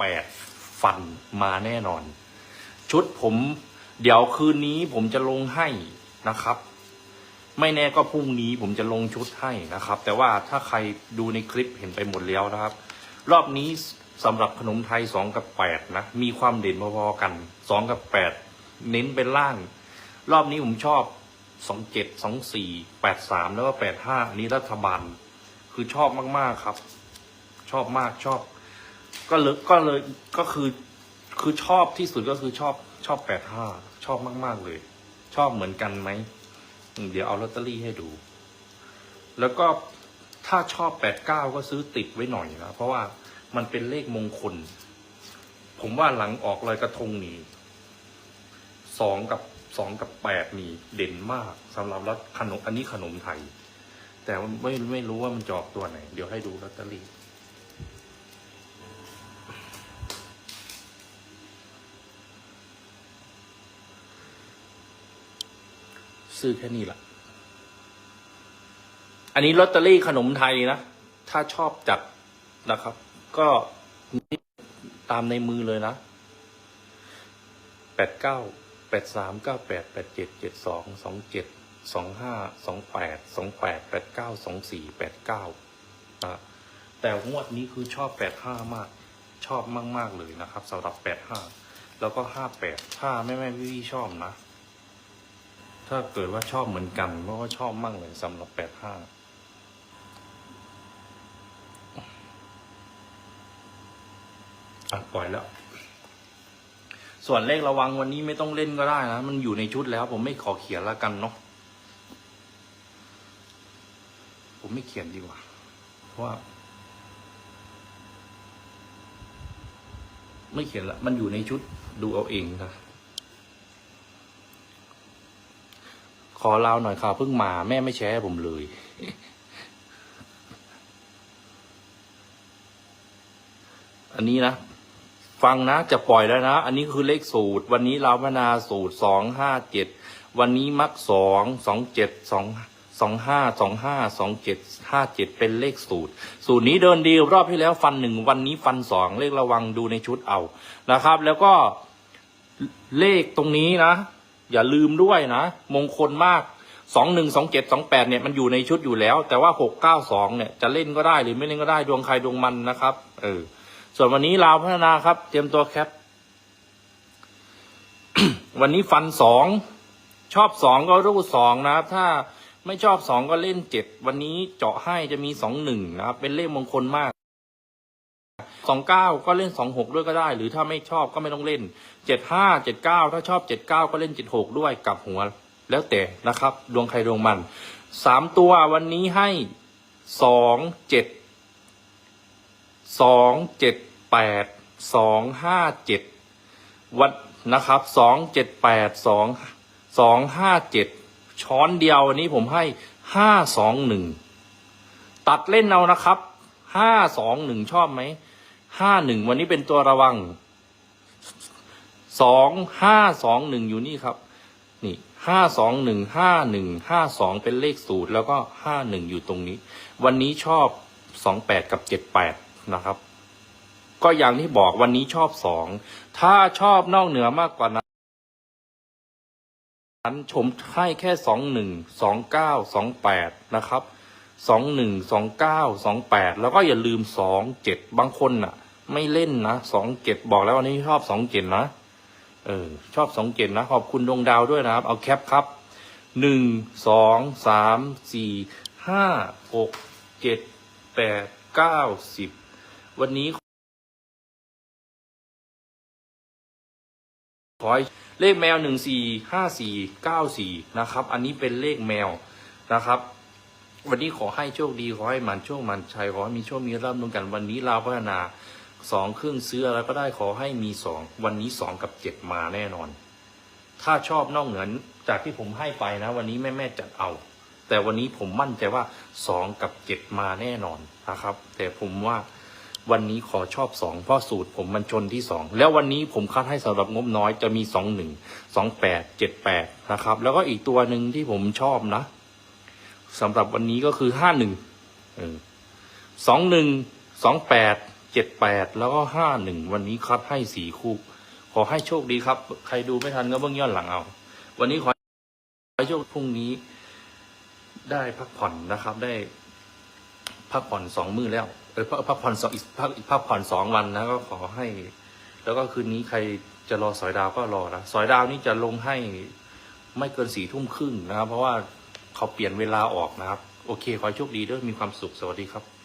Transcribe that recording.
แปดฟันมาแน่นอน ชุดผมเดี๋ยวคืนนี้ผมจะลงให้นะครับ ไม่แน่ก็พรุ่งนี้ผมจะลงชุดให้นะครับ แต่ว่าถ้าใครดูในคลิปเห็นไปหมดแล้วนะครับ รอบนี้สำหรับขนมไทยสองกับแปดนะ มีความเด่นพอๆกันสองกับแปดเน้นเป็นล่าง รอบนี้ผมชอบสองเจ็ดสองสี่แปดสามแล้วก็แปดห้านี้รัฐบาล คือชอบมากๆครับ ชอบมากชอบ ก็เลยก็เลยก็คือ คือชอบที่สุดก็คือชอบชอบแปดห้าชอบมาก ๆ เลย ชอบเหมือนกันไหมเดี๋ยวเอาลอตเตอรี่ให้ดู แล้วก็ถ้าชอบแปดเก้าก็ซื้อติดไว้หน่อยนะเพราะว่ามันเป็นเลขมงคล ผมว่าหลังออกลอยกระทงนี่สองกับสองกับแปดนี่เด่นมากสำหรับรัฐขนมอันนี้ขนมไทย แต่ไม่ไม่รู้ว่ามันจออกตัวไหน เดี๋ยวให้ดูลอตเตอรี่ ซื้อแค่นี้ละอันนี้ลอตเตอรี่ขนมไทยนะ ถ้าชอบจัดนะครับ ก็ตามในมือเลยนะแปดเก้าแปดสามเก้าแปดแปดเจ็ดเจ็ดสองสองเจ็ดสองห้าสองแปดสองแปดแปดเก้าสองสี่แปดเก้านะแต่งวดนี้คือชอบแปดห้ามาก ชอบมาก ๆ เลยนะครับสำหรับแปดห้าแล้วก็ห้าแปดถ้าแม่แม่พี่พี่ชอบนะ ถ้าเกิดว่าชอบเหมือนกันเพราะว่าชอบมากเลยสำหรับแปดห้าปล่อยแล้ว ส่วนเลขระวังวันนี้ไม่ต้องเล่นก็ได้นะ มันอยู่ในชุดแล้ว ผมไม่ขอเขียนแล้วกันเนาะผมไม่เขียนดีกว่า เพราะว่า ไม่เขียนละ มันอยู่ในชุดดูเอาเองนะ ขอเล่าหน่อยค่ะเพิ่งมาแม่ไม่แชร์ให้ผมเลย อันนี้นะฟังนะจะปล่อยแล้วนะ อันนี้คือเลขสูตร วันนี้เราพนาสูตรสองห้าเจ็ดวันนี้มักสองสองเจ็ดสองสองห้าสองห้าสองเจ็ดห้าเจ็ดเป็นเลขสูตร สูตรนี้เดินดีรอบที่แล้วฟันหนึ่งวันนี้ฟันสองเลขระวังดูในชุดเอานะครับ แล้วก็เลขตรงนี้นะ อย่าลืมด้วยนะ มงคลมากสองหนึ่งสองเจ็ดสองแปดเนี่ยมันอยู่ในชุดอยู่แล้ว แต่ว่าหกเก้าสองเนี่ยจะเล่นก็ได้หรือไม่เล่นก็ได้ดวงใครดวงมันนะครับ เออ ส่วนวันนี้ลาวพัฒนาครับ เตรียมตัวแคป วันนี้ฟันสองชอบสองก็รูดสองนะครับ ถ้าไม่ชอบสองก็เล่นเจ็ดวันนี้เจาะให้จะมีสองหนึ่งนะครับ เป็นเลขมงคลมาก สองเก้าก็เล่นสองหกด้วยก็ได้ หรือถ้าไม่ชอบก็ไม่ต้องเล่นเจ็ดห้าเจ็ดเก้าถ้าชอบเจ็ดเก้าก็เล่นเจ็ดหกด้วยกลับหัว แล้วแต่นะครับดวงใครดวงมันสามตัววันนี้ให้สองเจ็ดสองเจ็ดแปดสองห้าเจ็ดวันนะครับสองเจ็ดแปดสองสองห้าเจ็ดช้อนเดียววันนี้ผมให้ห้าสองหนึ่งตัดเล่นเอานะครับห้าสองหนึ่งชอบไหม ห้าหนึ่งวันนี้เป็นตัวระวังสองห้าสองหนึ่งอยู่นี่ครับ นี่ห้าสองหนึ่งห้าหนึ่งห้าสองเป็นเลขสูตร แล้วก็ห้าหนึ่งอยู่ตรงนี้ วันนี้ชอบสองแปดกับเจ็ดแปดนะครับ ก็อย่างที่บอกวันนี้ชอบสองถ้าชอบนอกเหนือมากกว่านั้นชมให้แค่สองหนึ่งสองเก้าสองแปดนะครับ สองหนึ่งสองเก้าสองแปดแล้วก็อย่าลืมสองเจ็ดบางคนน่ะ ไม่เล่นนะสองเจ็ดบอกแล้ววันนี้ชอบสองเจ็ดนะเออชอบสองเจ็ดนะขอบคุณดวงดาวด้วยนะครับ เอาแคปครับหนึ่งสองสามสี่ห้าหกเจ็ดแปดเก้าสิบวันนี้ขอให้เลขแมวหนึ่งสี่ห้าสี่เก้าสี่นะครับ อันนี้เป็นเลขแมวนะครับ วันนี้ขอให้โชคดี ขอให้มันโชคมันชัยขอให้มีโชคมีร่ำรวยกัน วันนี้ลาวพัฒนาสองครื่องซื้ออะไรก็ได้ขอให้มีสองวันนี้สองกับเจ็ดมาแน่นอน ถ้าชอบนอกเหนือจากที่ผมให้ไปนะ วันนี้แม่แม่จัดเอา แต่วันนี้ผมมั่นใจว่าสองกับเจ็ดมาแน่นอนนะครับ แต่ผมว่าวันนี้ขอชอบสองเพราะสูตรผมมันชนที่สองแล้ววันนี้ผมคัดให้สำหรับงบน้อยจะมีสองหนึ่งสองแปดเจ็ดแปดนะครับ แล้วก็อีกตัวหนึ่งที่ผมชอบนะ สำหรับวันนี้ก็คือห้าหนึ่งสองหนึ่งสองแปดเจ็ดแปดแล้วก็ห้าหนึ่งวันนี้คัดให้สี่คู่ ขอให้โชคดีครับ ใครดูไม่ทันก็เบื้องย้อนหลังเอา วันนี้ขอให้โชคพรุ่งนี้ ได้พักผ่อนนะครับ ได้ พักผ่อนสองมื้อแล้วเออพักผ่อนสองอีกพักอีกพักผ่อนสองวันนะก็ขอให้ แล้วก็คืนนี้ใครจะรอสอยดาวก็รอนะสอยดาวนี่จะลงให้ไม่เกินสี่ทุ่มครึ่งนะครับ เพราะว่า เขาเปลี่ยนเวลาออกนะครับ โอเค ขอโชคดีด้วยมีความสุขสวัสดีครับ